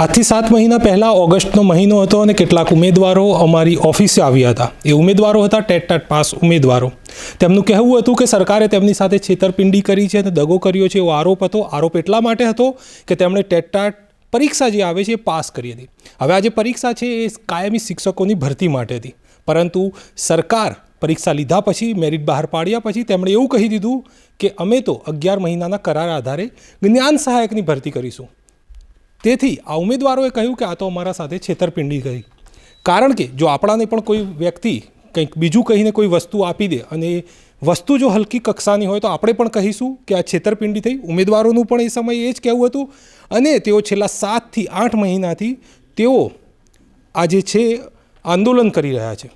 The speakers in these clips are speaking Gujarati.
આજથી સાત મહિના પહેલાં ઓગસ્ટનો મહિનો હતો અને કેટલાક ઉમેદવારો અમારી ઓફિસે આવ્યા હતા. એ ઉમેદવારો હતા ટેટ ટાટ પાસ ઉમેદવારો. તેમનું કહેવું હતું કે સરકારે તેમની સાથે છેતરપિંડી કરી છે અને દગો કર્યો છે એવો આરોપ હતો. આરોપ એટલા માટે હતો કે તેમણે ટેટ ટાટ પરીક્ષા જે આવે છે એ પાસ કરી હતી. હવે આ જે પરીક્ષા છે એ કાયમી શિક્ષકોની ભરતી માટે હતી. પરંતુ સરકાર પરીક્ષા લીધા પછી, મેરિટ બહાર પાડ્યા પછી તેમણે એવું કહી દીધું કે અમે તો અગિયાર મહિનાના કરાર આધારે જ્ઞાન સહાયકની ભરતી કરીશું. તેથી આ ઉમેદવારોએ કહ્યું કે આ તો અમારા સાથે છેતરપિંડી કરી કારણ કે જો આપણાને પણ કોઈ વ્યક્તિ કંઈક બીજું કહીને કોઈ વસ્તુ આપી દે અને વસ્તુ જો હલકી કક્ષાની હોય તો આપણે પણ કહીશું કે આ છેતરપિંડી થઈ. ઉમેદવારોનું પણ એ સમયે એ જ કહેવું હતું. અને તેઓ છેલ્લા સાતથી આઠ મહિનાથી તેઓ આ જે છે આંદોલન કરી રહ્યા છે.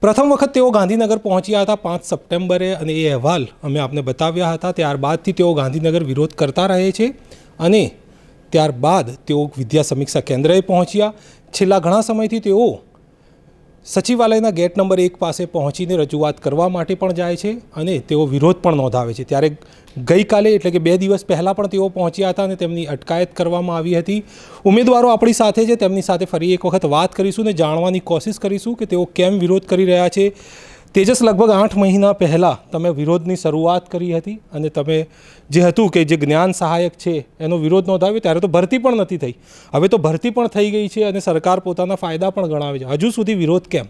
પ્રથમ વખત તેઓ ગાંધીનગર પહોંચ્યા હતા પાંચ સપ્ટેમ્બરે અને એ અહેવાલ અમે આપને બતાવ્યા હતા. ત્યારબાદથી તેઓ ગાંધીનગર વિરોધ કરતા રહે છે અને ત્યારબાદ તેઓ વિદ્યા સમીક્ષા કેન્દ્રએ પહોંચ્યા. છેલ્લા ઘણા સમયથી તેઓ સચિવાલયના ગેટ નંબર એક પાસે પહોંચીને રજૂઆત કરવા માટે પણ જાય છે અને તેઓ વિરોધ પણ નોંધાવે છે. ત્યારે ગઈકાલે એટલે કે બે દિવસ પહેલાં પણ તેઓ પહોંચ્યા હતા અને તેમની અટકાયત કરવામાં આવી હતી. ઉમેદવારો આપણી સાથે છે. તેમની સાથે ફરી એક વખત વાત કરીશું ને જાણવાની કોશિશ કરીશું કે તેઓ કેમ વિરોધ કરી રહ્યા છે. તેજસ લગભગ આઠ મહિના પહેલાં તમે વિરોધની શરૂઆત કરી હતી અને તમે જે હતું કે જે જ્ઞાન સહાયક છે, એનો વિરોધ નોંધાવ્યો ત્યારે તો ભરતી પણ નથી થઈ. હવે તો ભરતી પણ થઈ ગઈ છે અને સરકાર પોતાના ફાયદા પણ ગણાવે છે. હજુ સુધી વિરોધ કેમ?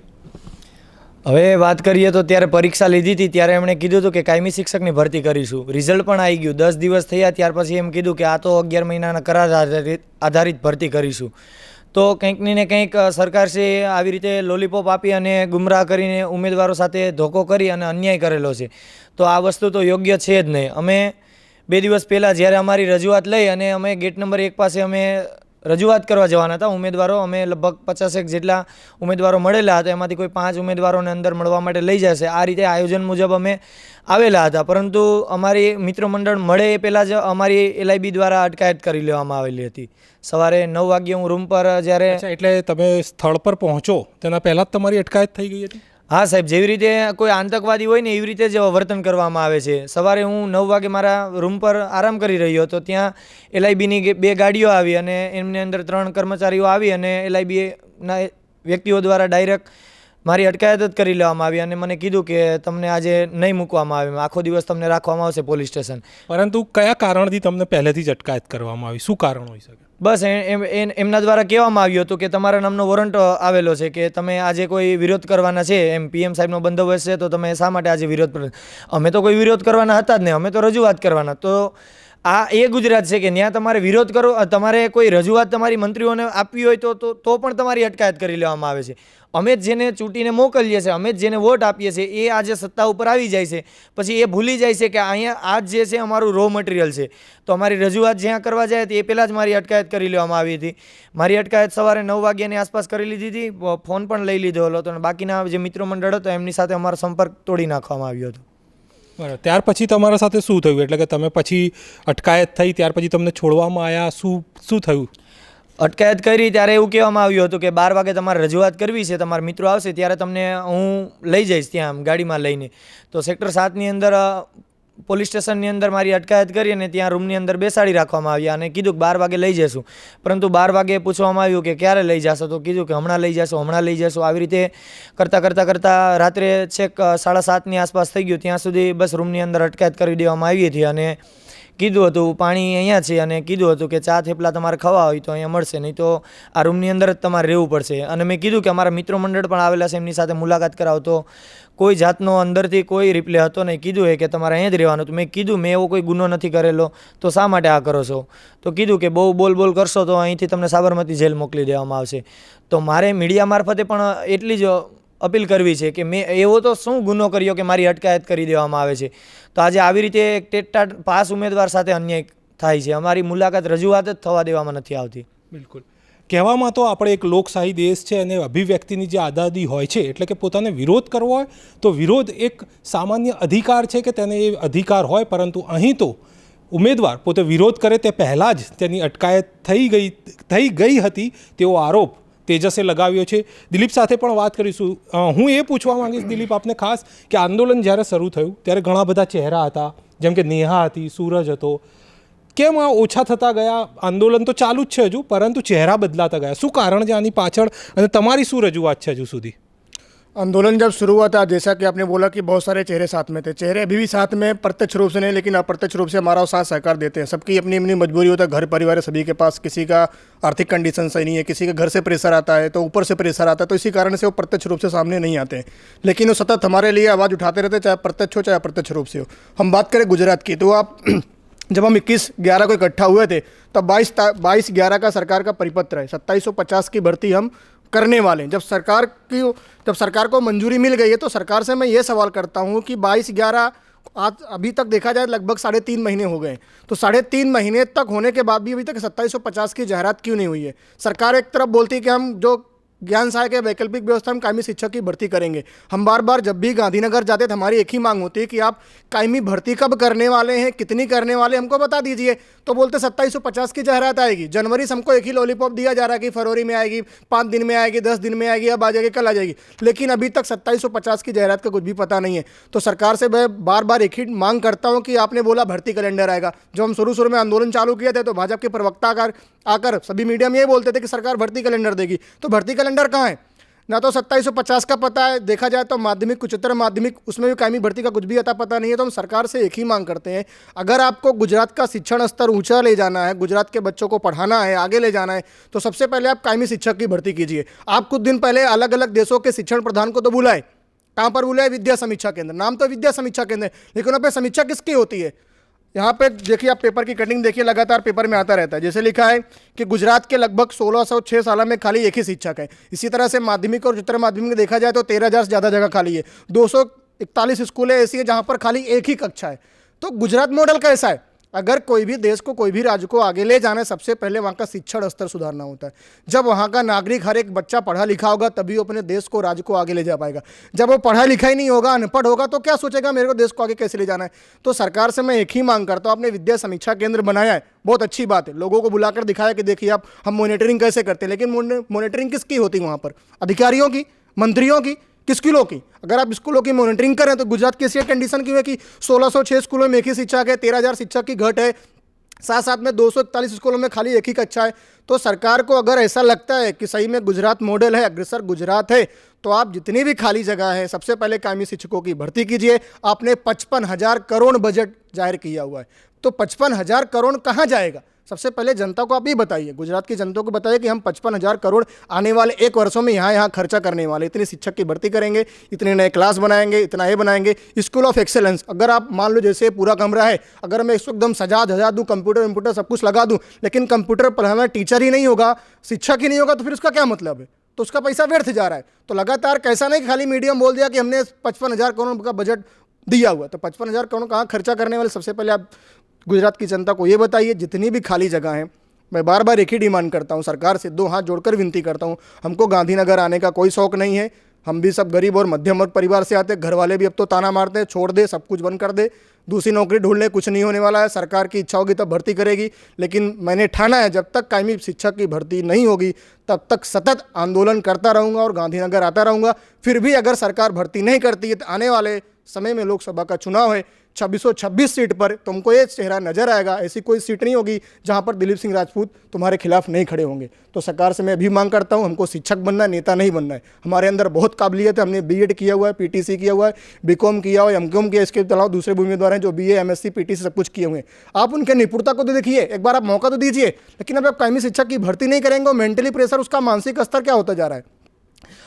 હવે વાત કરીએ તો ત્યારે પરીક્ષા લીધી હતી, ત્યારે એમણે કીધું હતું કે કાયમી શિક્ષકની ભરતી કરીશું. રિઝલ્ટ પણ આવી ગયું. દસ દિવસ થયા, ત્યાર પછી એમ કીધું કે આ તો અગિયાર મહિનાના કરાર આધારિત ભરતી કરીશું. તો કંઈકની ને કંઈક સરકારશ્રીએ આવી રીતે લોલીપોપ આપી અને ગુમરાહ કરીને ઉમેદવારો સાથે ધોકો કરી અને અન્યાય કરેલો છે. તો આ વસ્તુ તો યોગ્ય છે જ નહીં. અમે બે દિવસ પહેલાં જ્યારે અમારી રજૂઆત લઈ અને અમે ગેટ નંબર એક પાસે અમે રજૂઆત કરવા જવાના હતા. ઉમેદવારો અમે લગભગ પચાસેક જેટલા ઉમેદવારો મળેલા હતા. એમાંથી કોઈ પાંચ ઉમેદવારોને અંદર મળવા માટે લઈ જશે. આ રીતે આયોજન મુજબ અમે આવેલા હતા. પરંતુ અમારી મિત્ર મંડળ મળે એ પહેલાં જ અમારી એલઆઈબી દ્વારા અટકાયત કરી લેવામાં આવેલી હતી. સવારે નવ વાગ્યે હું રૂમ પર જ્યારે એટલે તમે સ્થળ પર પહોંચો, તેના પહેલાં જ તમારી અટકાયત થઈ ગઈ હતી? હા સાહેબ, જેવી રીતે કોઈ આતંકવાદી હોય ને એવી રીતે જ વર્તન કરવામાં આવે છે. સવારે હું નવ વાગે મારા રૂમ પર આરામ કરી રહ્યો હતો. ત્યાં એલઆઈબીની બે ગાડીઓ આવી અને એમની અંદર ત્રણ કર્મચારીઓ આવી અને એલઆઈબીના વ્યક્તિઓ દ્વારા ડાયરેક્ટ મારી અટકાયત જ કરી લેવામાં આવી અને મને કીધું કે તમને આજે નહીં મૂકવામાં આવે. આખો દિવસ તમને રાખવામાં આવશે પોલીસ સ્ટેશન. પરંતુ કયા કારણથી તમને પહેલેથી જ અટકાયત કરવામાં આવી? શું કારણ હોઈ શકે? બસ એમના દ્વારા કહેવામાં આવ્યું હતું કે તમારા નામનો વોરંટ આવેલો છે કે તમે આજે કોઈ વિરોધ કરવાના છે, એમ પીએમ સાહેબનો બંદોબસ્ત છે, તો તમે શા માટે આજે વિરોધ અમે તો કોઈ વિરોધ કરવાના હતા જ નહીં, અમે તો રજૂઆત કરવાના. તો આ એ ગુજરાત છે કે ત્યાં તમારે વિરોધ કરો તમારે કોઈ રજૂઆત તમારી મંત્રીઓને આપવી હોય તો તો પણ તમારી અટકાયત કરી લેવામાં આવે છે. અમે જ જેને ચૂંટીને મોકલીએ છીએ, અમે જ જેને વોટ આપીએ છીએ, એ આજે સત્તા ઉપર આવી જાય છે. પછી એ ભૂલી જાય છે કે અહીંયા આ જે છે અમારું રો મટીરિયલ છે. તો અમારી રજૂઆત જ્યાં કરવા જાય તે પહેલાં જ મારી અટકાયત કરી લેવામાં આવી હતી. મારી અટકાયત સવારે નવ વાગ્યાની આસપાસ કરી લીધી હતી ફોન પણ લઈ લીધો હતો અને બાકીના જે મિત્રો મંડળ હતો એમની સાથે અમારો સંપર્ક તોડી નાખવામાં આવ્યો હતો. બરાબર. ત્યાર પછી તમારા સાથે શું થયું? એટલે કે તમે પછી અટકાયત થઈ, ત્યાર પછી તમને છોડવામાં આવ્યા શું શું થયું? અટકાયત કરી ત્યારે એવું કહેવામાં આવ્યું હતું કે બાર વાગે તમારે રજૂઆત કરવી છે, તમારા મિત્રો આવશે, ત્યારે તમને હું લઈ જઈશ ત્યાં ગાડીમાં લઈને. તો સેક્ટર સાતની અંદર પોલીસ સ્ટેશનની અંદર મારી અટકાયત કરી અને ત્યાં રૂમની અંદર બેસાડી રાખવામાં આવ્યા અને કીધું કે બાર વાગે લઈ જશું. પરંતુ બાર વાગે પૂછવામાં આવ્યું કે ક્યારે લઈ જશો? તો કીધું કે હમણાં લઈ જશો, હમણાં લઈ જશો. આવી રીતે કરતાં કરતાં કરતાં રાત્રે છેક સાડા સાતની આસપાસ થઈ ગયું. ત્યાં સુધી બસ રૂમની અંદર અટકાયત કરી દેવામાં આવી હતી અને કીધું હતું, પાણી અહીંયા છે અને કીધું હતું કે ચા થેપલા તમારે ખાવા હોય તો અહીંયા મળશે, નહીં તો આ રૂમની અંદર જ તમારે રહેવું પડશે. અને મેં કીધું કે અમારા મિત્રો મંડળ પણ આવેલા છે, એમની સાથે મુલાકાત કરાવો. તો કોઈ જાતનો અંદરથી કોઈ રિપ્લે હતો નહીં, કીધું એ કે તમારે અહીંયા જ રહેવાનું. તો મેં કીધું, મેં એવો કોઈ ગુનો નથી કરેલો, તો શા માટે આ કરો છો? તો કીધું કે બહુ બોલ બોલ કરશો તો અહીંથી તમને સાબરમતી જેલ મોકલી દેવામાં આવશે. તો મારે મીડિયા મારફતે પણ એટલી જ અપીલ કરવી છે કે મેં એવો તો શું ગુનો કર્યો કે મારી અટકાયત કરી દેવામાં આવે છે? તો આજે આવી રીતે એક ટેટટાટ પાસ ઉમેદવાર સાથે અન્યાય થાય છે. અમારી મુલાકાત રજૂઆત જ થવા દેવામાં નથી આવતી. બિલકુલ. કહેવામાં તો આપણે એક લોકશાહી દેશ છે અને અભિવ્યક્તિની જે આઝાદી હોય છે, એટલે કે પોતાને વિરોધ કરવો હોય, તો વિરોધ એક સામાન્ય અધિકાર છે કે તેને એ અધિકાર હોય, પરંતુ અહીં તો ઉમેદવાર પોતે વિરોધ કરે તે પહેલાં જ તેની અટકાયત થઈ ગઈ થઈ ગઈ હતી તેવો આરોપ તેજસે લગાવ્યો છે. દિલીપ સાથે પણ વાત કરીશું. હું એ પૂછવા માંગીશ દિલીપ આપને ખાસ કે આંદોલન જ્યારે શરૂ થયું ત્યારે ઘણા બધા ચહેરા હતા. જેમ કે નેહા હતી, સૂરજ હતો. કેમ આ ઓછા થતા ગયા? આંદોલન તો ચાલુ જ છે હજુ, પરંતુ ચહેરા બદલાતા ગયા. શું કારણ છે આની પાછળ? અને તમારી શું રજૂઆત છે હજુ સુધી? आंदोलन जब शुरू हुआ था, जैसा कि आपने बोला कि बहुत सारे चेहरे साथ में थे। चेहरे अभी भी साथ में, प्रत्यक्ष रूप से नहीं, लेकिन अप्रत्यक्ष रूप से हमारा साथ सहकार देते हैं। सबकी अपनी अपनी मजबूरी होता है घर परिवार है, सभी के पास किसी का आर्थिक कंडीशन सही नहीं है, किसी के घर से प्रेशर आता है तो ऊपर से प्रेशर आता है तो इसी कारण से वो प्रत्यक्ष रूप से सामने नहीं आते लेकिन वो सतत हमारे लिए आवाज़ उठाते रहते चाहे प्रत्यक्ष हो, चाहे अप्रत्यक्ष रूप से हो। हम बात करें गुजरात की तो आप जब हम 21 ग्यारह को इकट्ठा हुए थे, तब 22 बाईस ग्यारह का सरकार का परिपत्र है। सत्ताईस की भर्ती हम करने वाले हैं। जब सरकार की, जब सरकार को मंजूरी मिल गई है तो सरकार से मैं ये सवाल करता हूँ कि बाईस ग्यारह आज अभी तक देखा जाए, लगभग साढ़े तीन महीने हो गए तो साढ़े तीन महीने तक होने के बाद भी अभी तक सत्ताईस सौ पचास की जाहरात क्यों नहीं हुई है? सरकार एक तरफ़ बोलती है कि हम जो ज्ञान सहायक या वैकल्पिक व्यवस्था में कायमी शिक्षक की भर्ती करेंगे। हम बार बार जब भी गांधीनगर जाते तो हमारी एक ही मांग होती है कि आप कायमी भर्ती कब करने वाले हैं, कितनी करने वाले हमको बता दीजिए। तो बोलते सत्ताईस सौ पचास की जाहरात आएगी। जनवरी से हमको एक ही लॉलीपॉप दिया जा रहा है कि फरवरी में आएगी, पाँच दिन में आएगी, दस दिन में आएगी, अब आ जाएगी, कल आ जाएगी। लेकिन अभी तक सत्ताईस सौ पचास की जाहरात का कुछ भी पता नहीं है। तो सरकार से मैं बार बार एक ही मांग करता हूँ कि आपने बोला भर्ती कैलेंडर आएगा। जब हम शुरू शुरू में आंदोलन चालू किए थे तो भाजपा के प्रवक्ता आकर सभी मीडिया में ये बोलते थे कि सरकार भर्ती कैलेंडर देगी। तो भर्ती कैलेंडर कहाँ है? ना तो सत्ताईस सौ पचास का पता है, देखा जाए तो माध्यमिक उच्चतर माध्यमिक, उसमें भी कायमी भर्ती का कुछ भी अता पता नहीं है तो हम सरकार से एक ही मांग करते हैं, अगर आपको गुजरात का शिक्षण स्तर ऊँचा ले जाना है, गुजरात के बच्चों को पढ़ाना है, आगे ले जाना है तो सबसे पहले आप कायमी शिक्षक की भर्ती कीजिए। आप कुछ दिन पहले अलग अलग देशों के शिक्षण प्रधान को तो बुलाए, कहाँ पर बुलाए? विद्या समीक्षा केंद्र, नाम तो विद्या समीक्षा केंद्र लेकिन वहाँ पे समीक्षा किसकी होती है? यहाँ पे देखिए आप पेपर की कटिंग देखिए, लगातार पेपर में आता रहता है। जैसे लिखा है कि गुजरात के लगभग 1606 साल में खाली एक ही शिक्षक है। इसी तरह से माध्यमिक और उच्चतर माध्यमिक देखा जाए तो तेरह हज़ार से ज़्यादा जगह खाली है। दो सौ इकतालीस स्कूलें ऐसी हैं जहाँ पर खाली एक ही कक्षा है। तो गुजरात मॉडल कैसा है? अगर कोई भी देश को, कोई भी राज्य को आगे ले जाना है सबसे पहले वहाँ का शिक्षण स्तर सुधारना होता है। जब वहाँ का नागरिक हर एक बच्चा पढ़ा लिखा होगा, तभी वो अपने देश को, राज्य को आगे ले जा पाएगा। जब वो पढ़ा लिखा ही नहीं होगा, अनपढ़ होगा तो क्या सोचेगा, मेरे को देश को आगे कैसे ले जाना है? तो सरकार से मैं एक ही मांग करता हूँ, आपने विद्या समीक्षा केंद्र बनाया है, बहुत अच्छी बात है। लोगों को बुलाकर दिखाया कि देखिए आप, हम मॉनिटरिंग कैसे करते हैं, लेकिन मॉनिटरिंग किसकी होती वहाँ पर? अधिकारियों की, मंत्रियों की स्कूलों की अगर आप स्कूलों की मॉनिटरिंग करें तो गुजरात की ऐसी कंडीशन क्यों है कि 1606 स्कूलों में एक ही शिक्षक है, तेरह हज़ार शिक्षक की घट है साथ साथ में दो सौ इकतालीस स्कूलों में खाली एक ही कक्षा है। तो सरकार को अगर ऐसा लगता है कि सही में गुजरात मॉडल है, अग्रसर गुजरात है तो आप जितनी भी खाली जगह है, सबसे पहले कायमी शिक्षकों की भर्ती कीजिए। आपने पचपन हज़ार करोड़ बजट ज़ाहिर किया हुआ है। तो पचपन हज़ार करोड़ कहाँ जाएगा? सबसे पहले जनता को आप ये बताइए, गुजरात की जनता को बताइए कि हम पचपन हज़ार करोड़ आने वाले एक वर्षों में यहाँ यहाँ खर्चा करने वाले, इतने शिक्षक की भर्ती करेंगे, इतने नए क्लास बनाएँगे, इतना ये बनाएँगे। स्कूल ऑफ़ एक्सेलेंस अगर आप मान लो जैसे पूरा कमरा है, अगर मैं इसको एकदम सजा धजा दूँ कंप्यूटर वम्प्यूटर सब कुछ लगा दूँ, लेकिन कंप्यूटर पढ़ाना टीचर ही नहीं होगा, शिक्षक ही नहीं होगा तो फिर उसका क्या मतलब है? तो उसका पैसा व्यर्थ जा रहा है। तो लगातार कैसा नहीं खाली मीडियम बोल दिया कि हमने पचपन हज़ार करोड़ का बजट दिया हुआ तो पचपन हज़ार करोड़ कहाँ खर्चा करने वाले? सबसे पहले आप गुजरात की जनता को ये बताइए, जितनी भी खाली जगह हैं, मैं बार बार एक ही डिमांड करता हूँ, सरकार से दो हाथ जोड़कर विनती करता हूँ, हमको गांधीनगर आने का कोई शौक नहीं है, हम भी सब गरीब और मध्यम वर्ग परिवार से आते घर वाले भी अब तो ताना मारते हैं, छोड़ दे, सब कुछ बंद कर दे, दूसरी नौकरी ढूंढ ले, कुछ नहीं होने वाला है, सरकार की इच्छा होगी तब भर्ती करेगी, लेकिन मैंने ठाना है, जब तक कायमी शिक्षक की भर्ती नहीं होगी, तब तक सतत आंदोलन करता रहूँगा और गांधीनगर आता रहूँगा, फिर भी अगर सरकार भर्ती नहीं करती है तो आने वाले समय में लोकसभा का चुनाव है 2626 सीट पर तुमको ये चेहरा नज़र आएगा, ऐसी कोई सीट नहीं होगी जहाँ पर दिलीप सिंह राजपूत तुम्हारे खिलाफ नहीं खड़े होंगे। तो सरकार से मैं अभी मांग करता हूँ, हमको शिक्षक बनना है, नेता नहीं बनना है। हमारे अंदर बहुत काबिलियत है, हमने बीएड किया हुआ है पीटीसी किया हुआ है बीकॉम किया हुआ है एमकॉम किया इसके अलावा दूसरे उम्मीदवार हैं जो बी एमएससी पीटीसी सब कुछ किए हुए हैं। आप उनके निपुणता को तो देखिए, एक बार आप मौका तो दीजिए, लेकिन अब आप कायमी शिक्षक की भर्ती नहीं करेंगे मेंटली प्रेशर उसका मानसिक स्तर क्या होता जा रहा है?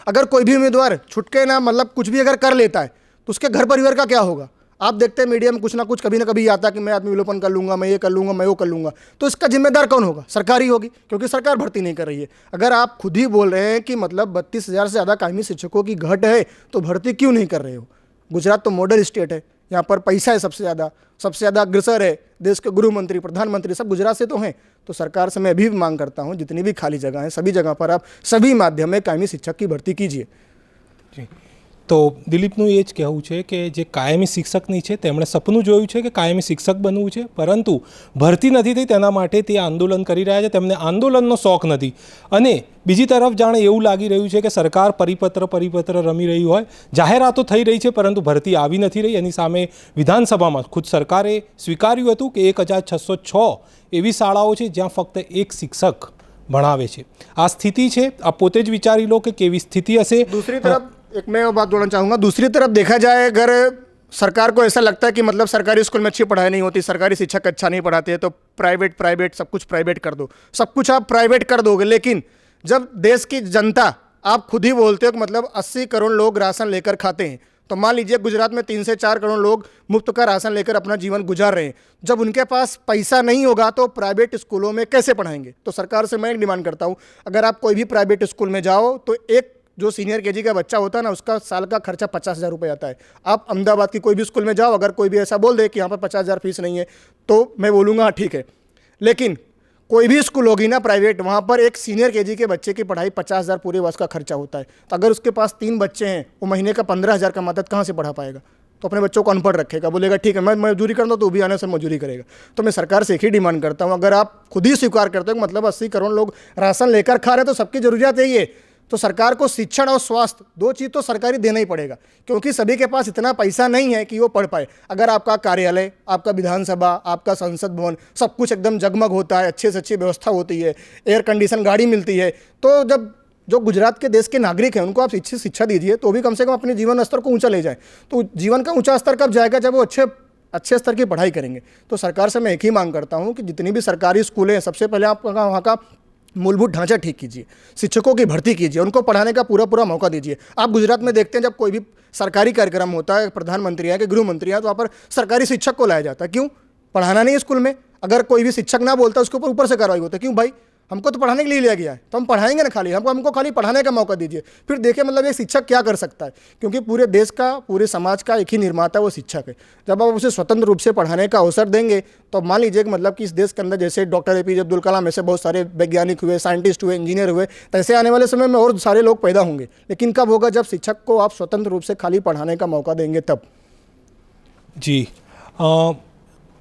अगर कोई भी उम्मीदवार छुटके ना मतलब कुछ भी अगर कर लेता है तो उसके घर परिवार का क्या होगा? आप देखते हैं मीडिया में कुछ ना कुछ कभी ना कभी आता है कि मैं आत्म विलोपन कर लूँगा, मैं ये कर लूँगा, मैं वो कर लूँगा। तो इसका जिम्मेदार कौन होगा? सरकार होगी, क्योंकि सरकार भर्ती नहीं कर रही है। अगर आप खुद ही बोल रहे हैं कि मतलब बत्तीस हज़ार से ज़्यादा कायमी शिक्षकों की घट है तो भर्ती क्यों नहीं कर रहे हो? गुजरात तो मॉडल स्टेट है, यहाँ पर पैसा है सबसे ज़्यादा सबसे ज़्यादा अग्रसर है देश के गृह मंत्री प्रधानमंत्री, सब गुजरात से तो हैं। तो सरकार से मैं अभी भी मांग करता हूँ, जितनी भी खाली जगह हैं, सभी जगह पर आप सभी माध्यम में कायमी शिक्षक की भर्ती कीजिए। તો દિલીપનું એ જ કહેવું છે કે જે કાયમી શિક્ષકની છે, તેમણે સપનું જોયું છે કે કાયમી શિક્ષક બનવું છે, પરંતુ ભરતી નથી થઈ તેના માટે તે આંદોલન કરી રહ્યા છે, તેમને આંદોલનનો શોખ નથી. અને બીજી તરફ જાણે એવું લાગી રહ્યું છે કે સરકાર પરિપત્ર પરિપત્ર રમી રહ્યું હોય, જાહેરાતો થઈ રહી છે, પરંતુ ભરતી આવી નથી રહી. એની સામે વિધાનસભામાં ખુદ સરકારે સ્વીકાર્યું હતું કે એક હજાર છસો છ એવી શાળાઓ છે જ્યાં ફક્ત એક શિક્ષક ભણાવે છે. આ સ્થિતિ છે આ પોતે જ વિચારી લો કે કેવી સ્થિતિ હશે. દૂસરી તરફ एक मैं बात बोलना चाहूँगा। दूसरी तरफ़ देखा जाए, अगर सरकार को ऐसा लगता है कि मतलब सरकारी स्कूल में अच्छी पढ़ाई नहीं होती, सरकारी शिक्षक अच्छा नहीं पढ़ाते हैं तो प्राइवेट प्राइवेट सब कुछ प्राइवेट कर दो। सब कुछ आप प्राइवेट कर दोगे, लेकिन जब देश की जनता, आप खुद ही बोलते हो कि मतलब अस्सी करोड़ लोग राशन लेकर खाते हैं तो मान लीजिए गुजरात में तीन से चार करोड़ लोग मुफ़्त का राशन लेकर अपना जीवन गुजार रहे हैं। जब उनके पास पैसा नहीं होगा तो प्राइवेट स्कूलों में कैसे पढ़ाएँगे? तो सरकार से मैं एक डिमांड करता हूँ, अगर आप कोई भी प्राइवेट स्कूल में जाओ तो एक जो सीनियर केजी का बच्चा होता है ना, उसका साल का खर्चा पचास हज़ार रुपये आता है। आप अहमदाबाद की कोई भी स्कूल में जाओ, अगर कोई भी ऐसा बोल दे कि यहाँ पर पचास हज़ार फ़ीस नहीं है तो मैं बोलूँगा हाँ ठीक है। लेकिन कोई भी स्कूल होगी ना प्राइवेट वहाँ पर एक सीनियर केजी के बच्चे की पढ़ाई पचास हज़ार पूरे वर्ष का खर्चा होता है। तो अगर उसके पास तीन बच्चे हैं, वो महीने का पंद्रह हज़ार का मदद कहाँ से पढ़ा पाएगा? तो अपने बच्चों को अनपढ़ रखेगा। बोलेगा, ठीक है, मैं मजदूरी करता हूँ तो भी आने से मजदूरी करेगा। तो मैं सरकार से एक ही डिमांड करता हूँ। अगर आप खुद ही स्वीकार करते हो मतलब अस्सी करोड़ लोग राशन लेकर खा रहे हैं तो सबकी ज़रूरियात यही है। तो सरकार को शिक्षण और स्वास्थ्य, दो चीज़ तो सरकारी देना ही पड़ेगा, क्योंकि सभी के पास इतना पैसा नहीं है कि वो पढ़ पाए। अगर आपका कार्यालय, आपका विधानसभा, आपका संसद भवन सब कुछ एकदम जगमग होता है, अच्छे से अच्छी व्यवस्था होती है एयर कंडीशन गाड़ी मिलती है तो जब जो गुजरात के देश के नागरिक हैं, उनको आप अच्छी शिक्षा दीजिए तो भी कम से कम अपने जीवन स्तर को ऊँचा ले जाएँ। तो जीवन का ऊँचा स्तर कब जाएगा? जब वो अच्छे अच्छे स्तर की पढ़ाई करेंगे। तो सरकार से मैं एक ही मांग करता हूँ कि जितनी भी सरकारी स्कूलें हैं, सबसे पहले आप वहाँ का मूलभूत ढांचा ठीक कीजिए, शिक्षकों की भर्ती कीजिए, उनको पढ़ाने का पूरा पूरा मौका दीजिए। आप गुजरात में देखते हैं जब कोई भी सरकारी कार्यक्रम होता है प्रधानमंत्री है कि गृह मंत्री है तो वहाँ पर सरकारी शिक्षक को लाया जाता है। क्यों? पढ़ाना नहीं स्कूल में। अगर कोई भी शिक्षक ना बोलता, उसके ऊपर ऊपर से कार्रवाई होती है। क्यों भाई? हमको तो पढ़ाने के लिए लिया गया है। तो हम पढ़ाएँगे ना खाली हमको हमको खाली पढ़ाने का मौका दीजिए। फिर देखिए मतलब एक शिक्षक क्या कर सकता है? क्योंकि पूरे देश का पूरे समाज का एक ही निर्माता है वो शिक्षक है। जब आप उसे स्वतंत्र रूप से पढ़ाने का अवसर देंगे तो मान लीजिए कि मतलब कि इस देश के अंदर जैसे doctor A P J Abdul Kalam ऐसे बहुत सारे वैज्ञानिक हुए साइंटिस्ट हुए इंजीनियर हुए तो ऐसे आने वाले समय में और सारे लोग पैदा होंगे। लेकिन कब होगा? जब शिक्षक को आप स्वतंत्र रूप से खाली पढ़ाने का मौका देंगे तब। અ,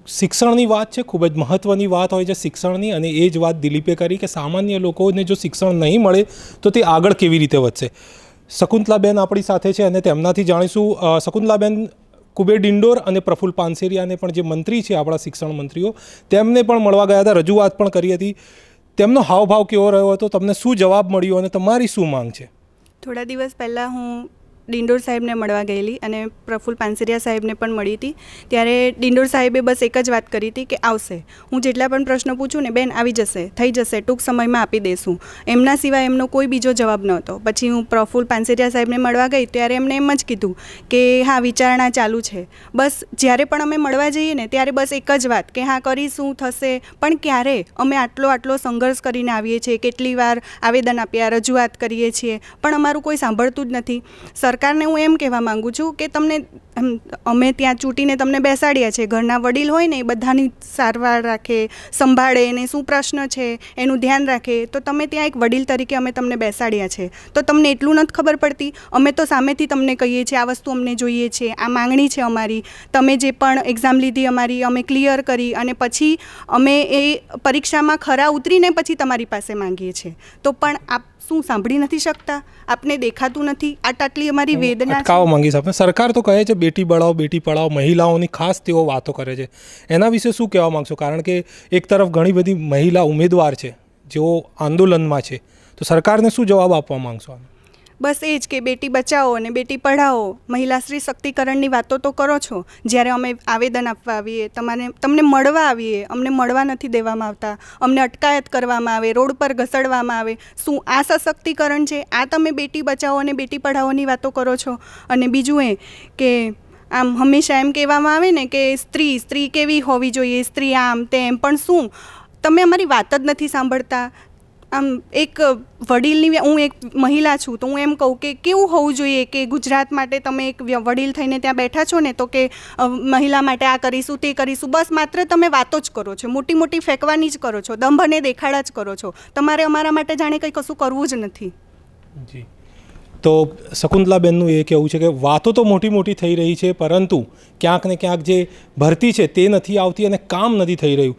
શિક્ષણની વાત છે, ખૂબ જ મહત્ત્વની વાત હોય છે શિક્ષણની અને એ જ વાત દિલીપે કરી કે સામાન્ય લોકોને જો શિક્ષણ નહીં મળે તો તે આગળ કેવી રીતે વધશે. શકુંતલાબેન આપણી સાથે છે અને તેમનાથી જાણીશું શકુંતલાબેન કુબેર ડિંડોર અને પ્રફુલ્લ પાનસેરિયાને પણ જે મંત્રી છે આપણા શિક્ષણ મંત્રીઓ, તેમને પણ મળવા ગયા હતા, રજૂઆત પણ કરી હતી. તેમનો હાવભાવ કેવો રહ્યો હતો? તમને શું જવાબ મળ્યો અને તમારી શું માંગ છે? થોડા દિવસ પહેલાં હું ડિંડોર સાહેબને મળવા ગયેલી અને પ્રફુલ પાનસરિયા સાહેબને પણ મળી હતી. ત્યારે ડિંડોર સાહેબે બસ એક જ વાત કરી હતી કે, આવશે. હું જેટલા પણ પ્રશ્નો પૂછું ને, બેન, આવી જશે. થઈ જશે. ટૂંક સમયમાં આપી દઈશું એમના સિવાય એમનો કોઈ બીજો જવાબ નહોતો. પછી હું પ્રફુલ પાનસરિયા સાહેબને મળવા ગઈ, ત્યારે એમણે એમ જ કીધું કે, હા, વિચારણા ચાલુ છે. બસ જ્યારે પણ અમે મળવા જઈએ ને, ત્યારે બસ એક જ વાત કે, હા, કરીશું, થશે. પણ ક્યારે? અમે આટલો આટલો સંઘર્ષ કરીને આવીએ છીએ. કેટલી વાર આવેદન આપ્યા, રજૂઆત કરીએ છીએ. પણ અમારું કોઈ સાંભળતું જ નથી. સરકારને હું એમ કહેવા માગું છું કે તમને અમે ત્યાં ચૂંટીને તમને બેસાડ્યા છે. ઘરના વડીલ હોય ને એ બધાની સારવાર રાખે, સંભાળે એને શું પ્રશ્ન છે એનું ધ્યાન રાખે. તો તમે ત્યાં એક વડીલ તરીકે અમે તમને બેસાડ્યા છે. તો તમને એટલું નથી ખબર પડતી. અમે તો સામેથી તમને કહીએ છીએ, આ વસ્તુ અમને જોઈએ છે, આ માંગણી છે અમારી. તમે જે પણ એક્ઝામ લીધી અમારી, અમે ક્લિયર કરી અને પછી અમે એ પરીક્ષામાં ખરા ઉતરીને પછી તમારી પાસે માંગીએ છીએ. તો પણ આપ શું સાંભળી નથી શકતા? આપને દેખાતું નથી. આટ આટલી અમારી વેદના અટકાવવા માંગીશ આપણે સરકાર તો કહે છે બેટી બળાવો બેટી પઢાઓ મહિલાઓની ખાસ તેઓ વાતો કરે છે. એના વિશે શું કહેવા માંગશો? કારણ કે એક તરફ ઘણી બધી મહિલા ઉમેદવાર છે જેઓ આંદોલનમાં છે. તો સરકારને શું જવાબ આપવા માગશો આને? બસ એ જ કે બેટી બચાવો અને બેટી પઢાઓ મહિલા સ્ત્રી સશક્તિકરણની વાતો તો કરો છો. જ્યારે અમે આવેદન આપવા આવીએ, તમારે, તમને મળવા આવીએ, અમને મળવા નથી દેવામાં આવતા. અમને અટકાયત કરવામાં આવે, રોડ પર ઘસડવામાં આવે. શું આ સશક્તિકરણ છે? આ તમે બેટી બચાવો અને બેટી પઢાઓની વાતો કરો છો. અને બીજું એ કે આમ હંમેશા એમ કહેવામાં આવે ને કે સ્ત્રી સ્ત્રી કેવી હોવી જોઈએ? સ્ત્રી આમ તેમ. પણ શું? તમે અમારી વાત જ નથી સાંભળતા. આમ એક વડીલની હું એક મહિલા છું, તો હું એમ કહું કે કેવું હોવું જોઈએ કે ગુજરાત માટે તમે એક વડીલ થઈને ત્યાં બેઠા છો ને, તો કે મહિલા માટે આ કરીશું, તે કરીશું, બસ માત્ર તમે વાતો જ કરો છો, મોટી મોટી ફેંકવાની જ કરો છો દંભને દેખાડા જ કરો છો, તમારે અમારા માટે જાણે કંઈ કશું કરવું જ નથી. તો શકુંતલાબેનનું એ કહેવું છે કે વાતો તો મોટી મોટી થઈ રહી છે, પરંતુ ક્યાંક ને ક્યાંક જે ભરતી છે તે નથી આવતી અને કામ નથી થઈ રહ્યું.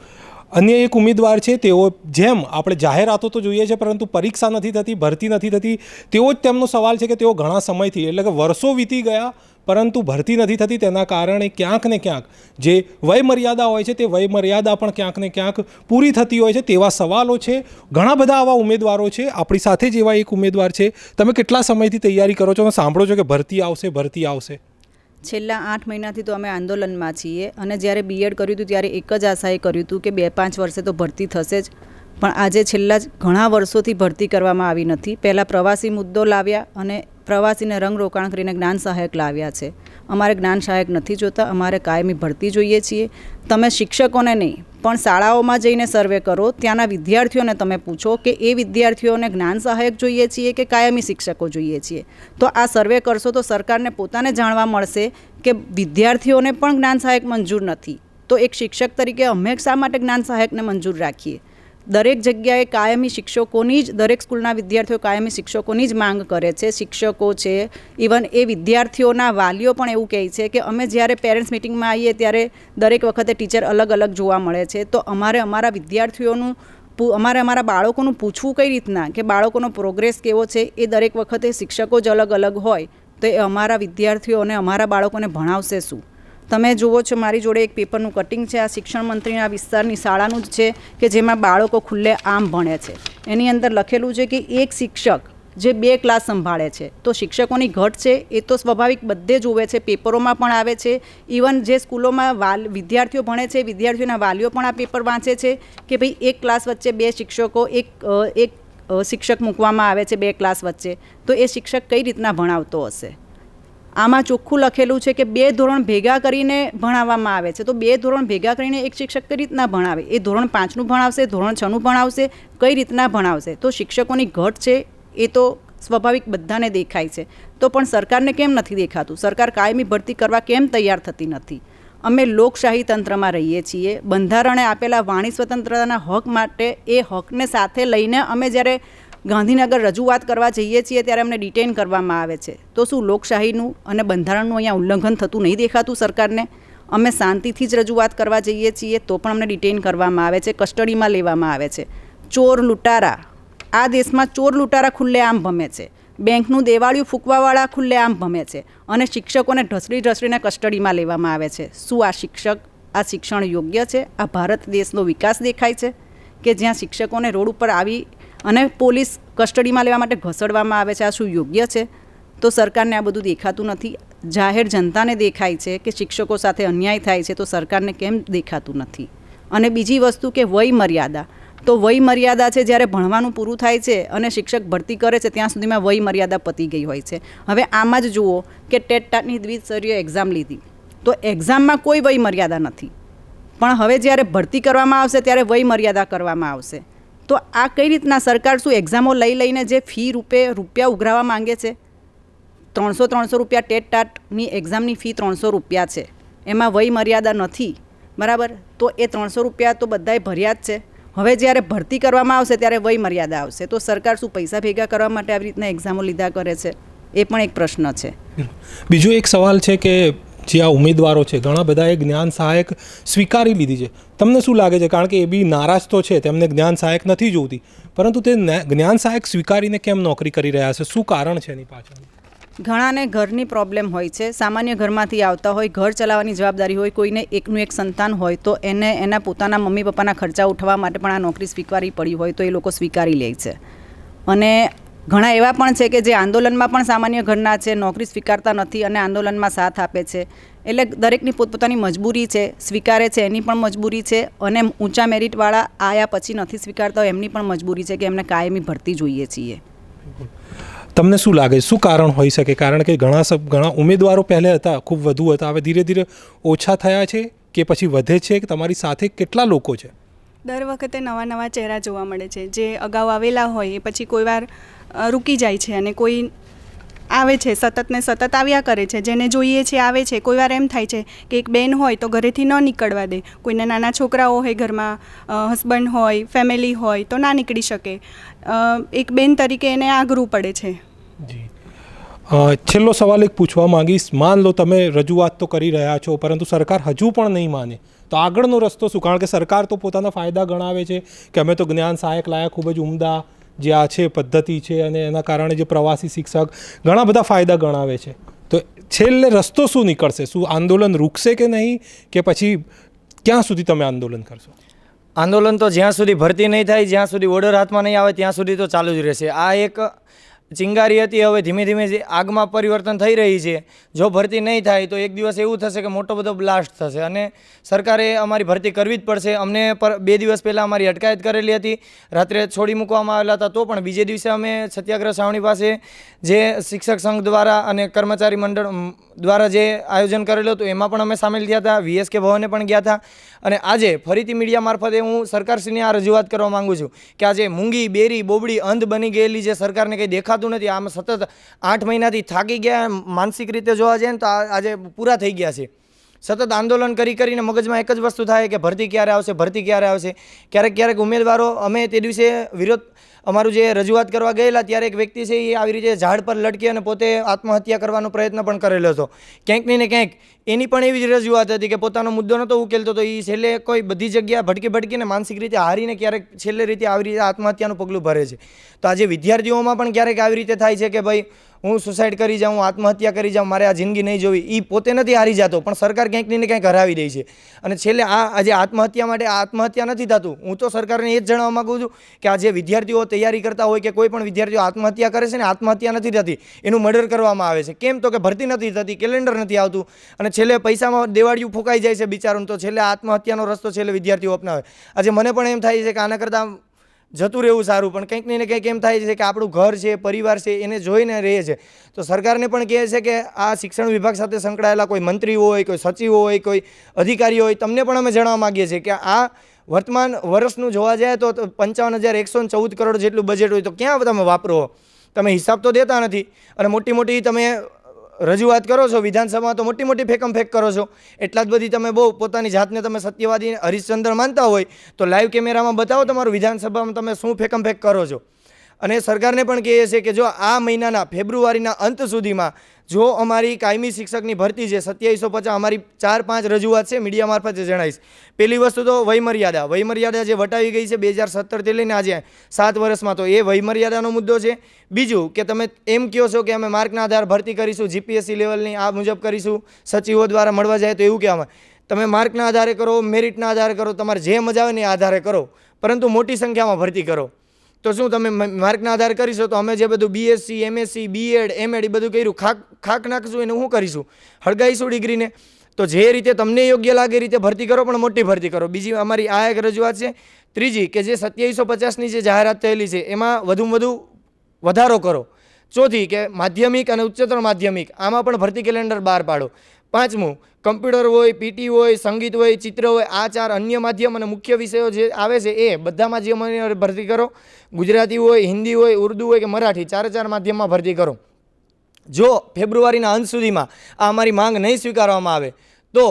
અન્ય એક ઉમેદવાર છે, તેઓ જેમ આપણે જાહેરાતો તો જોઈએ છે, પરંતુ પરીક્ષા નથી થતી, ભરતી નથી થતી તેવો જ તેમનો સવાલ છે કે તેઓ ઘણા સમયથી, એટલે કે વર્ષો વીતી ગયા, પરંતુ ભરતી નથી થતી, તેના કારણે ક્યાંક ને ક્યાંક જે વય મર્યાદા હોય છે, તે વય મર્યાદા પણ ક્યાંક ને ક્યાંક પૂરી થતી હોય છે, તેવા સવાલો છે. ઘણા બધા આવા ઉમેદવારો છે, આપણી સાથે જ એવા એક ઉમેદવાર છે. તમે કેટલા સમયથી તૈયારી કરો છો અને સાંભળો છો કે ભરતી આવશે ભરતી આવશે? છેલ્લા આઠ મહિનાથી તો અમે આંદોલનમાં છીએ અને જ્યારે બીએડ કર્યું હતું ત્યારે એક જ આશાએ કર્યું હતું કે બે પાંચ વર્ષે તો ભરતી થશે જ. પણ આજે છેલ્લા ઘણા વર્ષોથી ભરતી કરવામાં આવી નથી. પહેલાં પ્રવાસી મુદ્દો લાવ્યા અને પ્રવાસીને રંગ રોકાણ કરીને જ્ઞાન સહાયક લાવ્યા છે. અમારે જ્ઞાન સહાયક નથી જોતા, અમારે કાયમી ભરતી જોઈએ છીએ. તમે શિક્ષકોને નહીં, પણ શાળાઓમાં જઈને સર્વે કરો, ત્યાંના વિદ્યાર્થીઓને તમે પૂછો કે એ વિદ્યાર્થીઓને જ્ઞાન સહાયક જોઈએ છીએ કે કાયમી શિક્ષકો જોઈએ છીએ. તો આ સર્વે કરશો તો સરકારને પોતાને જાણવા મળશે કે વિદ્યાર્થીઓને પણ જ્ઞાન સહાયક મંજૂર નથી. તો એક શિક્ષક તરીકે અમે શા માટે જ્ઞાન સહાયકને મંજૂર રાખીએ? દરેક જગ્યાએ કાયમી શિક્ષકોની જ, દરેક સ્કૂલના વિદ્યાર્થીઓ કાયમી શિક્ષકોની જ માંગ કરે છે. શિક્ષકો છે, ઇવન એ વિદ્યાર્થીઓના વાલીઓ પણ એવું કહે છે કે અમે જ્યારે પેરેન્ટ્સ મિટિંગમાં આવીએ ત્યારે દરેક વખતે ટીચર અલગ અલગ જોવા મળે છે. તો અમારે અમારા વિદ્યાર્થીઓનું અમારે અમારા બાળકોનું પૂછવું કઈ રીતના? કે બાળકોનો પ્રોગ્રેસ કેવો છે? એ દરેક વખતે શિક્ષકો જ અલગ અલગ હોય. તો એ અમારા વિદ્યાર્થીઓને, અમારા બાળકોને ભણાવશે શું? તમે જુઓ છો, મારી જોડે એક પેપરનું કટિંગ છે. આ શિક્ષણ મંત્રીના વિસ્તારની શાળાનું જ છે કે જેમાં બાળકો ખુલ્લે આમ ભણે છે. એની અંદર લખેલું છે કે એક શિક્ષક જે બે ક્લાસ સંભાળે છે. તો શિક્ષકોની ઘટ છે, એ તો સ્વાભાવિક બધે જોવે છે. પેપરોમાં પણ આવે છે. ઇવન જે સ્કૂલોમાં વાલ, વિદ્યાર્થીઓ ભણે છે, વિદ્યાર્થીઓના વાલીઓ પણ આ પેપર વાંચે છે કે ભાઈ એક ક્લાસ વચ્ચે બે શિક્ષકો, એક એક શિક્ષક મૂકવામાં આવે છે બે ક્લાસ વચ્ચે. તો એ શિક્ષક કઈ રીતના ભણાવતો હશે? આમાં ચોખ્ખું લખેલું છે કે બે ધોરણ ભેગા કરીને ભણાવવામાં આવે છે. તો બે ધોરણ ભેગા કરીને એક શિક્ષક કઈ રીતના ભણાવે? એ ધોરણ પાંચનું ભણાવશે, ધોરણ છનું ભણાવશે, કઈ રીતના ભણાવશે? તો શિક્ષકોની ઘટ છે, એ તો સ્વાભાવિક બધાને દેખાય છે. તો પણ સરકારને કેમ નથી દેખાતું? સરકાર કાયમી ભરતી કરવા કેમ તૈયાર થતી નથી? અમે લોકશાહી તંત્રમાં રહીએ છીએ. બંધારણે આપેલા વાણી સ્વતંત્રતાના હક માટે એ હકને સાથે લઈને અમે જ્યારે ગાંધીનગર રજૂઆત કરવા જઈએ છીએ ત્યારે અમને ડિટેન કરવામાં આવે છે. તો શું લોકશાહીનું અને બંધારણનું અહીંયા ઉલ્લંઘન થતું નહીં દેખાતું સરકારને? અમે શાંતિથી જ રજૂઆત કરવા જઈએ છીએ તો પણ અમને ડિટેન કરવામાં આવે છે, કસ્ટડીમાં લેવામાં આવે છે. ચોર લૂંટારા. આ દેશમાં ચોર લૂંટારા ખુલ્લે આમ ભમે છે. બેંકનું દેવાળિયું ફૂંકવાવાળા ખુલ્લે આમ ભમે છે અને શિક્ષકોને ઢસડી ઢસડીને કસ્ટડીમાં લેવામાં આવે છે. શું આ શિક્ષક, આ શિક્ષણ યોગ્ય છે? આ ભારત દેશનો વિકાસ દેખાય છે? કે જ્યાં શિક્ષકોને રોડ ઉપર આવી અને પોલીસ કસ્ટડીમાં લેવા માટે ઘસડવામાં આવે છે. આ શું યોગ્ય છે? તો સરકારને આ બધું દેખાતું નથી. જાહેર જનતાને દેખાય છે કે શિક્ષકો સાથે અન્યાય થાય છે તો સરકારને કેમ દેખાતું નથી? અને બીજી વસ્તુ કે વય મર્યાદા તો વય મર્યાદા છે જ્યારે ભણવાનું પૂરું થાય છે અને શિક્ષક ભરતી કરે છે ત્યાં સુધીમાં વય મર્યાદા પતી ગઈ હોય છે. હવે આમાં જ જુઓ કે ટેટ ટાટની દ્વિસ્તરીય એક્ઝામ લીધી. તો એક્ઝામમાં કોઈ વય મર્યાદા નથી. પણ હવે જ્યારે ભરતી કરવામાં આવશે ત્યારે વય મર્યાદા કરવામાં આવશે. તો આ કઈ રીતના સરકાર શું એક્ઝામો લઈ લઈને જે ફી રૂપે રૂપિયા ઉઘરાવા માંગે છે? ત્રણસો ત્રણસો રૂપિયા ટેટ ટાટની એક્ઝામની ફી ત્રણસો રૂપિયા છે. એમાં વય મર્યાદા નથી. બરાબર? તો એ ત્રણસો રૂપિયા તો બધાએ ભર્યા જ છે. હવે જ્યારે ભરતી કરવામાં આવશે ત્યારે વય મર્યાદા આવશે. તો સરકાર શું પૈસા ભેગા કરવા માટે આવી રીતના એક્ઝામો લીધા કરે છે? એ પણ એક પ્રશ્ન છે. બીજો એક સવાલ છે કે જે આ ઉમેદવારો છે, ઘણા બધાએ જ્ઞાન સહાયક સ્વીકારી લીધી છે. તમને શું લાગે છે? કારણ કે એ બી નારાજ તો છે, તેમને જ્ઞાન સહાયક નથી જોતી. પરંતુ તે જ્ઞાન સહાયક સ્વીકારીને કેમ નોકરી કરી રહ્યા છે? શું કારણ છે એની પાછળ? ઘણાને ઘરની પ્રોબ્લેમ હોય છે. સામાન્ય ઘરમાંથી આવતા હોય, ઘર ચલાવવાની જવાબદારી હોય, કોઈને એકનું એક સંતાન હોય, તો એને, એના પોતાના મમ્મી પપ્પાના ખર્ચા ઉઠાવવા માટે પણ આ નોકરી સ્વીકારવી પડી હોય, તો એ લોકો સ્વીકારી લે છે. અને ઘણા એવા પણ છે કે જે આંદોલનમાં પણ સામાન્ય ઘરના છે, નોકરી સ્વીકારતા નથી અને આંદોલનમાં સાથ આપે છે. એટલે દરેકની પોતપોતાની મજબૂરી છે, સ્વીકારે છે, એની પણ મજબૂરી છે અને ઊંચા મેરિટવાળા આયા પછી નથી સ્વીકારતા હોય એમની પણ મજબૂરી છે કે એમને કાયમી ભરતી જોઈએ છીએ. તમને શું લાગે? શું કારણ હોઈ શકે? કારણ કે ઘણા સબ, ઘણા ઉમેદવારો પહેલે હતા, ખૂબ વધુ હતા. હવે ધીરે ધીરે ઓછા થયા છે કે પછી વધે છે? કે તમારી સાથે કેટલા લોકો છે? દર વખતે નવા નવા ચહેરા જોવા મળે છે. જે અગાઉ આવેલા હોય એ પછી કોઈ વાર રૂકી જાય છે અને કોઈ આવે છે, સતત ને સતત આવ્યા કરે છે. જેને જોઈએ છે, આવે છે, કોઈ વાર એમ થાય છે કે એક બેન હોય તો ઘરેથી ન નીકળવા દે. કોઈને નાના છોકરાઓ હોય, ઘરમાં હસબન્ડ હોય ફેમિલી હોય તો ના નીકળી શકે. એક બેન તરીકે એને આગરું પડે છે. જી. છેલ્લો સવાલ એક પૂછવા માંગીશ. માન લો, તમે રજૂઆત તો કરી રહ્યા છો, પરંતુ સરકાર હજુ પણ નહીં માને. તો આગળનો રસ્તો શું? કારણ કે સરકાર તો પોતાના ફાયદા ગણાવે છે કે અમે તો જ્ઞાન સહાયક લાયા ખૂબ જ ઉમદા જે આ છે પદ્ધતિ છે અને એના કારણે જે પ્રવાસી શિક્ષક ઘણા બધા ફાયદા ગણાવે છે. તો છેલ્લે રસ્તો શું નીકળશે? શું આંદોલન રૂકશે કે નહીં? કે પછી ક્યાં સુધી તમે આંદોલન કરશો? આંદોલન તો જ્યાં સુધી ભરતી નહીં થાય, જ્યાં સુધી ઓર્ડર હાથમાં નહીં આવે, ત્યાં સુધી તો ચાલુ જ રહેશે. આ એક ચિંગારી હતી, હવે ધીમે ધીમે જે આગમાં પરિવર્તન થઈ રહી છે, જો ભરતી નહીં થાય તો એક દિવસ એવું થશે કે મોટો બધો બ્લાસ્ટ થશે. અને સરકારે અમારી ભરતી કરવી જ પડશે. અમને પર બે દિવસ પહેલાં અમારી અટકાયત કરેલી હતી. રાત્રે છોડી મૂકવામાં આવેલા હતા, તો પણ બીજે દિવસે અમે સત્યાગ્રહ સાવણી પાસે જે શિક્ષક સંઘ દ્વારા અને કર્મચારી મંડળ દ્વારા જે આયોજન કરેલું હતું, એમાં પણ અમે સામેલ થયા હતા. વીએસકે ભવને પણ ગયા હતા. અને આજે ફરીથી મીડિયા મારફતે હું સરકારશ્રીને આ રજૂઆત કરવા માંગુ છું કે આજે મૂંગી, બેરી, બોબડી, અંધ બની ગયેલી જે સરકારને કંઈ દેખાતું નથી. આમ સતત આઠ મહિનાથી થાકી ગયા. માનસિક રીતે જોવા જઈએ ને તો આજે પૂરા થઈ ગયા છે. સતત આંદોલન કરી કરીને મગજમાં એક જ વસ્તુ થાય કે ભરતી ક્યારે આવશે, ભરતી ક્યારે આવશે? ક્યારેક ક્યારેક ઉમેદવારો, અમે તે દિવસે વિરોધ અમારું જે રજૂઆત કરવા ગયેલા ત્યારે એક વ્યક્તિ છે એ આવી રીતે ઝાડ પર લટકી અને પોતે આત્મહત્યા કરવાનો પ્રયત્ન પણ કરેલો હતો. ક્યાંક ને ક્યાંક એની પણ એવી જ રજૂઆત હતી કે પોતાનો મુદ્દો નહોતો ઉકેલતો તો એ છેલ્લે કોઈ બધી જગ્યા ભટકી ભટકીને માનસિક રીતે હારીને ક્યારેક છેલ્લે રીતે આવી રીતે આત્મહત્યાનું પગલું ભરે છે. તો આજે વિદ્યાર્થીઓમાં પણ ક્યારેક આવી રીતે થાય છે કે ભાઈ હું સુસાઇડ કરી જાઉં, આત્મહત્યા કરી જાઉં, મારે આ જિંદગી નહીં જોવી એ પોતે નથી હારી જતો, પણ સરકાર ક્યાંક ને ક્યાંક હરાવી દે છે. અને છેલ્લે આ આજે આત્મહત્યા માટે આત્મહત્યા નથી થતું, હું તો સરકારને એ જ જણાવવા માગું છું કે આ જે વિદ્યાર્થીઓ તૈયારી કરતા હોય કે કોઈ પણ વિદ્યાર્થીઓ આત્મહત્યા કરે છે ને, આત્મહત્યા નથી થતી, એનું મર્ડર કરવામાં આવે છે. કેમ તો કે ભરતી નથી થતી કેલેન્ડર નથી આવતું, અને છેલ્લે પૈસામાં દેવાળિયું ફૂંકાઈ જાય છે બિચારું તો છેલ્લે આત્મહત્યાનો રસ્તો છેલ્લે વિદ્યાર્થીઓ અપનાવે. આજે મને પણ એમ થાય છે કે આના કરતાં જતું રહેવું સારું, પણ કંઈક ને કંઈક એમ થાય છે કે આપણું ઘર છે, પરિવાર છે, એને જોઈને રહે છે. તો સરકારને પણ કહે છે કે આ શિક્ષણ વિભાગ સાથે સંકળાયેલા કોઈ મંત્રી હોય, કોઈ સચિવ હોય, કોઈ અધિકારી હોય, તમને પણ અમે જણાવવા માગીએ છીએ કે આ વર્તમાન વર્ષનું જોવા જાય તો પંચાવન હજાર એકસો ચૌદ કરોડ જેટલું બજેટ હોય તો ક્યાં તમે વાપરો? તમે હિસાબ તો દેતા નથી. અને મોટી મોટી તમે રજૂઆત કરો છો, વિધાનસભામાં તો મોટી મોટી ફેકમ ફેક કરો છો. એટલા જ બધી તમે બહુ પોતાની જાતને તમે સત્યવાદી હરિશ્ચંદ્ર માનતા હોય, તો લાઈવ કેમેરામાં બતાવો તમારું વિધાનસભામાં તમે શું ફેકમ ફેક કરો છો. અને સરકારને પણ કહીએ છીએ કે જો આ મહિનાના ફેબ્રુઆરીના અંત સુધીમાં જો અમારી કાયમી શિક્ષકની ભરતી છે સત્યાવીસો પચાસ, અમારી ચાર પાંચ રજૂઆત છે મીડિયા મારફતે જણાવીશ. પહેલી વસ્તુ તો વયમર્યાદા. વયમર્યાદા જે વટાવી ગઈ છે બે હજાર સત્તરથી લઈને આજે સાત વર્ષમાં, તો એ વયમર્યાદાનો મુદ્દો છે. બીજું કે તમે એમ કહો છો કે અમે માર્કના આધાર ભરતી કરીશું, જીપીએસસી લેવલની આ મુજબ કરીશું, સચિવો દ્વારા મળવા જાય તો એવું કહેવામાં તમે માર્કના આધારે કરો, મેરિટના આધારે કરો, તમારે જે મજા આવે ને એ આધારે કરો, પરંતુ મોટી સંખ્યામાં ભરતી કરો. તો શું તમે માર્કના આધાર કરીશો? તો અમે જે બધું બીએસસી એમએસસી બીએડ એમએડ એ બધું કર્યું. ખાક ખાક નાખશું એને શું કરીશું? હળગાઈશું ડિગ્રીને? તો જે રીતે તમને યોગ્ય લાગે રીતે ભરતી કરો, પણ મોટી ભરતી કરો. બીજી અમારી આ એક રજૂઆત છે. ત્રીજી, કે જે સત્યાવીસો પચાસની જે જાહેરાત થયેલી છે, એમાં વધુમાં વધુ વધારો કરો. ચોથી, કે માધ્યમિક અને ઉચ્ચતર માધ્યમિક, આમાં પણ ભરતી કેલેન્ડર બહાર પાડો. પાંચમું, કમ્પ્યુટર હોય, પીટી હોય, સંગીત હોય, ચિત્ર હોય આ ચાર અન્ય માધ્યમ અને મુખ્ય વિષયો જે આવે છે એ બધા માધ્યમોની ભરતી કરો. ગુજરાતી હોય, હિન્દી હોય, ઉર્દુ હોય કે મરાઠી, ચારે ચાર માધ્યમમાં ભરતી કરો. જો ફેબ્રુઆરીના અંત સુધીમાં આ અમારી માંગ નહીં સ્વીકારવામાં આવે, તો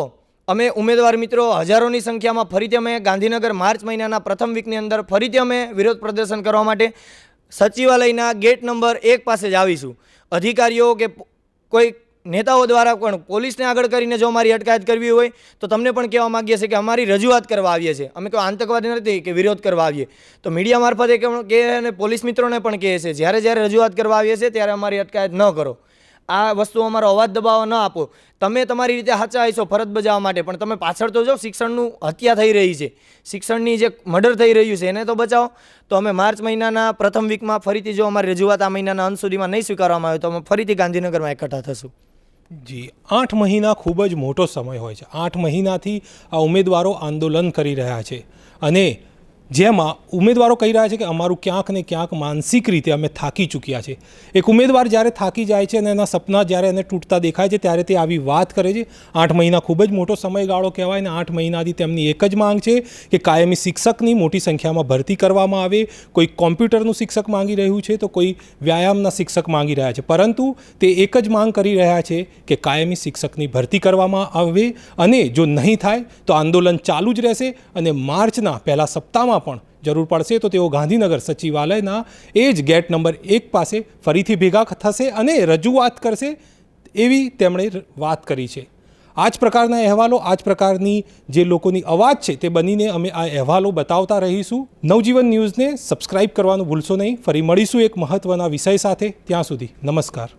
અમે ઉમેદવાર મિત્રો હજારોની સંખ્યામાં ફરીથી અમે ગાંધીનગર માર્ચ મહિનાના પ્રથમ વીકની અંદર ફરીથી અમે વિરોધ પ્રદર્શન કરવા માટે સચિવાલયના ગેટ નંબર એક પાસે જ આવીશું. અધિકારીઓ કે કોઈ નેતાઓ દ્વારા પણ પોલીસને આગળ કરીને જો અમારી અટકાયત કરવી હોય, તો તમને પણ કહેવા માગીએ છીએ કે અમારી રજૂઆત કરવા આવીએ છીએ. અમે કોઈ આતંકવાદી નથી કે વિરોધ કરવા આવીએ. તો મીડિયા મારફતે કે અને પોલીસ મિત્રોને પણ કહે છે, જ્યારે જ્યારે રજૂઆત કરવા આવીએ છીએ, ત્યારે અમારી અટકાયત ન કરો. આ વસ્તુ અમારો અવાજ દબાવવા ન આપો. તમે તમારી રીતે સાચા હશો ફરજ બજાવવા માટે, પણ તમે પાછળ તો જો શિક્ષણનું હત્યા થઈ રહી છે. શિક્ષણની જે મર્ડર થઈ રહ્યું છે, એને તો બચાવો. તો અમે માર્ચ મહિનાના પ્રથમ વીકમાં ફરીથી જો અમારી રજૂઆત આ મહિનાના અંત સુધીમાં નહીં સ્વીકારવામાં આવે, તો અમે ફરીથી ગાંધીનગરમાં એકઠા થશું. જી, આઠ મહિના ખૂબ જ મોટો સમય હોય છે. આઠ મહિનાથી આ ઉમેદવારો આંદોલન કરી રહ્યા છે. અને જેમાં ઉમેદવારો કહી રહ્યા છે કે અમારું ક્યાંક ને ક્યાંક માનસિક રીતે અમે થાકી ચૂક્યા છે. એક ઉમેદવાર જ્યારે થાકી જાય છે અને એના સપના જ્યારે એને તૂટતા દેખાય છે, ત્યારે તે આવી વાત કરે છે. આઠ મહિના ખૂબ જ મોટો સમયગાળો કહેવાય ને આઠ મહિનાથી તેમની એક જ માંગ છે કે કાયમી શિક્ષકની મોટી સંખ્યામાં ભરતી કરવામાં આવે. કોઈ કોમ્પ્યુટરનું શિક્ષક માંગી રહ્યું છે તો કોઈ વ્યાયામના શિક્ષક માંગી રહ્યા છે. પરંતુ તે એક જ માંગ કરી રહ્યા છે કે કાયમી શિક્ષકની ભરતી કરવામાં આવે અને જો નહીં થાય તો આંદોલન ચાલુ જ રહેશે અને માર્ચના પહેલા સપ્તાહમાં પણ જરૂર પડશે તો તેઓ ગાંધીનગર સચિવાલયના એ જ ગેટ નંબર એક પાસે ફરીથી ભેગા થશે અને રજૂઆત કરશે એવી તેમણે વાત કરી છે. આ જ પ્રકારના અહેવાલો આ જ પ્રકારની જે લોકોની અવાજ છે તે બનીને અમે આ અહેવાલો બતાવતા રહીશું. નવજીવન ન્યૂઝને સબસ્ક્રાઇબ કરવાનું ભૂલશો નહીં. ફરી મળીશું એક મહત્ત્વના વિષય સાથે. ત્યાં સુધી નમસ્કાર.